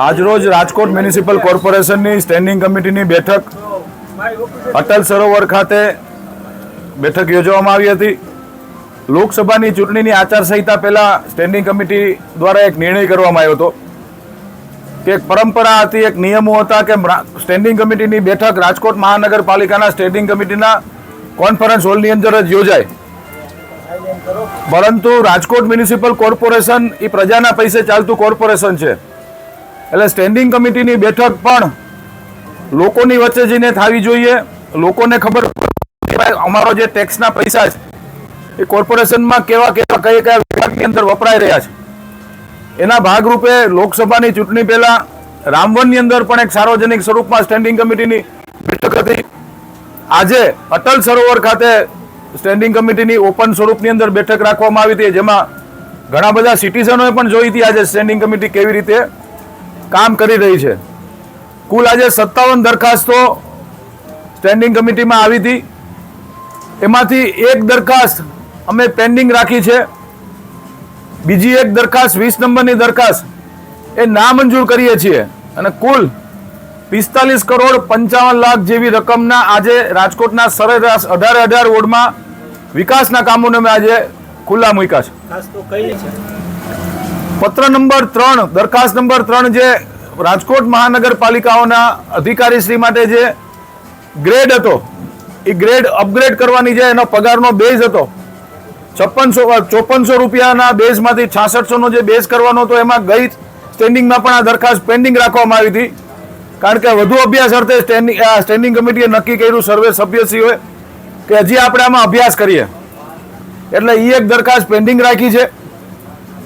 આજરોજ રાજકોટ મ્યુનિસિપલ કોર્પોરેશનની સ્ટેન્ડિંગ કમિટીની બેઠક અટલ સરોવર ખાતે બેઠક યોજવામાં આવી હતી. લોકસભાની ચૂંટણીની આચારસંહિતા પહેલા સ્ટેન્ડિંગ કમિટી દ્વારા એક નિર્ણય કરવામાં આવ્યો હતો કે એક પરંપરા હતી, એક નિયમો હતા કે સ્ટેન્ડિંગ કમિટીની બેઠક રાજકોટ મહાનગરપાલિકાના સ્ટેન્ડિંગ કમિટીના કોન્ફરન્સ હોલની અંદર જ યોજાય. પરંતુ રાજકોટ મ્યુનિસિપલ કોર્પોરેશન એ પ્રજાના પૈસે ચાલતું કોર્પોરેશન છે. એટલે સ્ટેન્ડિંગ કમિટીની બેઠક પણ લોકોની વચ્ચે જઈને થવી જોઈએ. લોકોને ખબર અમારો જે ટેક્સના પૈસા છે, એ કોર્પોરેશનમાં કેવા કેવા કયા કયા વિભાગની અંદર વપરાઈ રહ્યા છે. એના ભાગરૂપે લોકસભાની ચૂંટણી પહેલા રામવનની અંદર પણ એક સાર્વજનિક સ્વરૂપમાં સ્ટેન્ડિંગ કમિટીની બેઠક હતી. આજે અટલ સરોવર ખાતે સ્ટેન્ડિંગ કમિટીની ઓપન સ્વરૂપની અંદર બેઠક રાખવામાં આવી હતી. જેમાં ઘણા બધા સિટીઝનોએ પણ જોઈ હતી આજે સ્ટેન્ડિંગ કમિટી કેવી રીતે કામ કરી રહી છે. કુલ આજે સત્તાવન દરખાસ્તો સ્ટેન્ડિંગ કમિટીમાં આવી હતી. એમાંથી એક દરખાસ્ત અમે પેન્ડિંગ રાખી છે. બીજી એક દરખાસ્ત વીસ નંબરની દરખાસ્ત એ નામંજૂર કરીએ છીએ. અને કુલ પિસ્તાલીસ કરોડ પંચાવન લાખ જેવી રકમના આજે રાજકોટના સરેરાશ અઢારે અઢાર વોર્ડમાં વિકાસના કામોને અમે આજે ખુલ્લા મૂક્યા છે. પત્ર નંબર ત્રણ, દરખાસ્ત નંબર ત્રણ જે રાજકોટ મહાનગરપાલિકાઓના અધિકારીશ્રી માટે જે ગ્રેડ હતો, એ ગ્રેડ અપગ્રેડ કરવાની જે એનો પગારનો બેઝ હતો, છપ્પનસો, ચોપનસો રૂપિયાના બેઝમાંથી છાસઠસોનો જે બેઝ કરવાનો હતો, એમાં ગઈ સ્ટેન્ડિંગમાં પણ આ દરખાસ્ત પેન્ડિંગ રાખવામાં આવી હતી. કારણ કે વધુ અભ્યાસ અર્થે સ્ટેન્ડિંગ સ્ટેન્ડિંગ કમિટીએ નક્કી કર્યું, સર્વે સભ્યશ્રીઓએ, કે હજી આપણે આમાં અભ્યાસ કરીએ. એટલે એ એક દરખાસ્ત પેન્ડિંગ રાખી છે.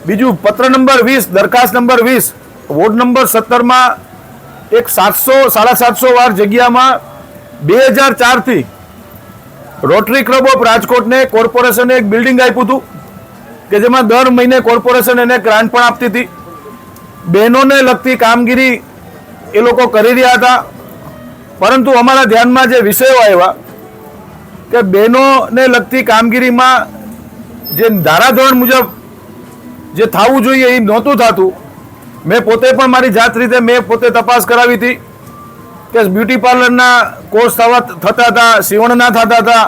બીજું પત્ર નંબર વીસ, દરખાસ્ત નંબર વીસ. વોર્ડ નંબર સત્તરમાં એક સાતસો, સાડા સાતસો વાર જગ્યામાં બે હજાર ચારથી રોટરી ક્લબ ઓફ રાજકોટને કોર્પોરેશને એક બિલ્ડિંગ આપ્યું હતું કે જેમાં દર મહિને કોર્પોરેશન એને ગ્રાન્ટ પણ આપતી હતી. બહેનોને લગતી કામગીરી એ લોકો કરી રહ્યા હતા. પરંતુ અમારા ધ્યાનમાં જે વિષયો આવ્યા કે બહેનોને લગતી કામગીરીમાં જે ધારાધોરણ મુજબ જે થવું જોઈએ એ નહોતું થતું. મેં પોતે પણ મારી જાત રીતે મેં પોતે તપાસ કરાવી હતી કે બ્યુટી પાર્લરના કોર્સ થવા થતા હતા, સીવણના થતા હતા.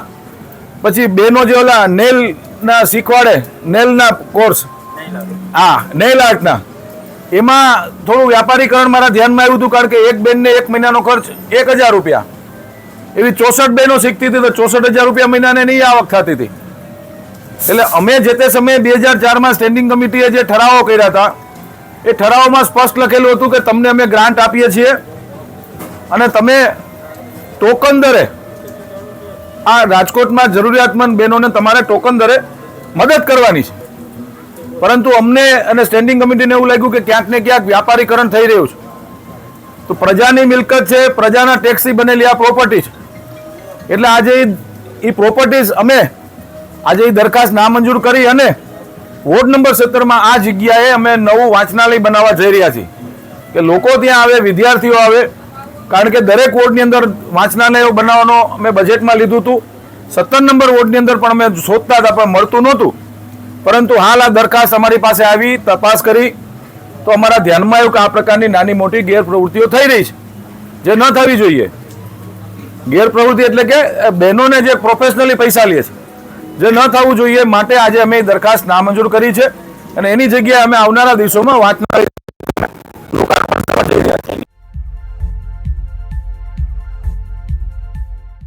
પછી બેનો જે ઓલા નેલના શીખવાડે, નેલના કોર્સ. હા, નેલ આર્ટના. એમાં થોડું વ્યાપારીકરણ મારા ધ્યાનમાં આવ્યું હતું કારણ કે એક બેનને એક મહિનાનો ખર્ચ એક હજાર રૂપિયા. એવી ચોસઠ બહેનો શીખતી હતી તો ચોસઠ હજાર રૂપિયા મહિનાને નહીં આવક થતી હતી. એટલે અમે જે તે સમયે બે હજાર ચારમાં સ્ટેન્ડિંગ કમિટીએ જે ઠરાવો કર્યા હતા, એ ઠરાવોમાં સ્પષ્ટ લખેલું હતું કે તમને અમે ગ્રાન્ટ આપીએ છીએ અને તમે ટોકન દરે આ રાજકોટમાં જરૂરિયાતમંદ બહેનોને તમારે ટોકન દરે મદદ કરવાની છે. પરંતુ અમને અને સ્ટેન્ડિંગ કમિટીને એવું લાગ્યું કે ક્યાંક ને ક્યાંક વ્યાપારીકરણ થઈ રહ્યું છે. તો પ્રજાની મિલકત છે, પ્રજાના ટેક્સી બનેલી આ પ્રોપર્ટી છે. એટલે આજે એ પ્રોપર્ટીઝ અમે આજે એ દરખાસ્ત નામંજૂર કરી અને વોર્ડ નંબર સત્તરમાં આ જગ્યાએ અમે નવું વાંચનાલય બનાવવા જઈ રહ્યા છીએ. કે લોકો ત્યાં આવે, વિદ્યાર્થીઓ આવે, કારણ કે દરેક વોર્ડની અંદર વાંચનાલયો બનાવવાનો અમે બજેટમાં લીધું હતું. સત્તર નંબર વોર્ડની અંદર પણ અમે શોધતા હતા, પણ મળતું નહોતું. પરંતુ હાલ આ દરખાસ્ત અમારી પાસે આવી, તપાસ કરી. તો અમારા ધ્યાનમાં આવ્યું કે આ પ્રકારની નાની મોટી ગેરપ્રવૃત્તિઓ થઈ રહી છે, જે ન થવી જોઈએ. ગેરપ્રવૃત્તિ એટલે કે બહેનોને જે પ્રોફેશનલી પૈસા લે છે. જે ન થવું જોઈએ માટે આજે અમે દરખાસ્ત નામંજૂર કરી છે. અને એની જગ્યાએ અમે આવનારા દિવસોમાં વાત વાંચનાર